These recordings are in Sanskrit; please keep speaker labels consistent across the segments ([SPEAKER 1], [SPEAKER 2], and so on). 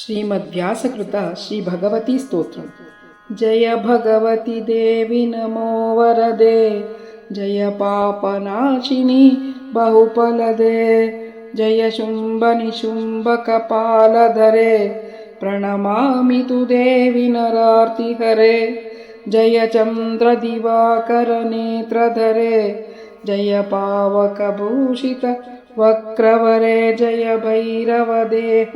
[SPEAKER 1] श्रीमद्व्यासकृत श्रीभगवती स्तोत्रम् जय भगवति देवि नमो वरदे जय पापनाशिनि बहुफलदे जय शुम्भनिशुम्भकपालधरे प्रणमामि तु देवि नरार्तिहरे जय चन्द्रदिवाकरनेत्रधरे जय पावकभूषित वक्रवरे जय भैरवदेह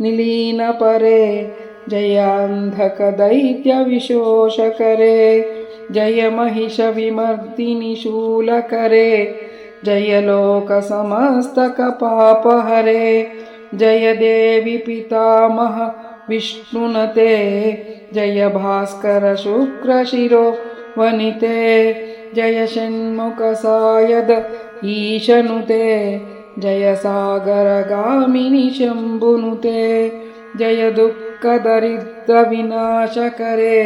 [SPEAKER 1] निलीनपरे जयान्धकदैत्यविशोषकरे जय महिषविमर्दिनि शूलकरे, जय लोकसमस्तकपापहरे जय देवि पितामह विष्णुनते, जय भास्कर शुक्रशिरो वनिते जय षण्मुखसायद ईशनुते। जय सागरगामिनि शम्भुनुते जय दुःखदरिद्रविनाशकरे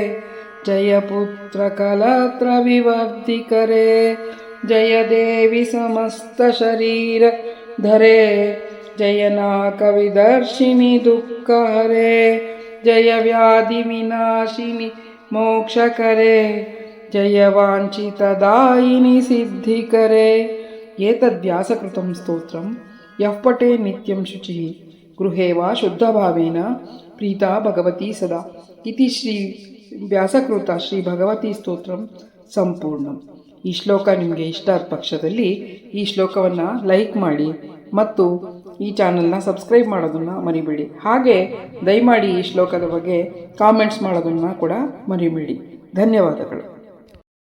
[SPEAKER 1] जय पुत्रकलत्रविवर्धिकरे जय देवि समस्तशरीरधरे जय नाकविदर्शिनि दुःखहरे जय व्याधिविनाशिनि मोक्षकरे जय वाञ्छितदायिनि सिद्धिकरे एतद्व्यासकृतं स्तोत्रं यः पटे नित्यं शुचिः गृहे वा शुद्धभावेन प्रीता भगवती सदा इति ಶ್ರೀ ವ್ಯಾಸಕೃತ ಶ್ರೀ ಭಗವತಿ ಸ್ತೋತ್ರಂ ಸಂಪೂರ್ಣಂ ಈ ಶ್ಲೋಕ ನಿಮಗೆ ಇಷ್ಟ ಆದ ಪಕ್ಷದಲ್ಲಿ ಈ ಶ್ಲೋಕವನ್ನು ಲೈಕ್ ಮಾಡಿ ಮತ್ತು ಈ ಚಾನಲ್ನ ಸಬ್ಸ್ಕ್ರೈಬ್ ಮಾಡೋದನ್ನು ಮರಿಬೇಡಿ ಹಾಗೆ ದಯಮಾಡಿ ಈ ಶ್ಲೋಕದ ಬಗ್ಗೆ ಕಾಮೆಂಟ್ಸ್ ಮಾಡೋದನ್ನು ಕೂಡ ಮರಿಬೇಡಿ ಧನ್ಯವಾದಗಳು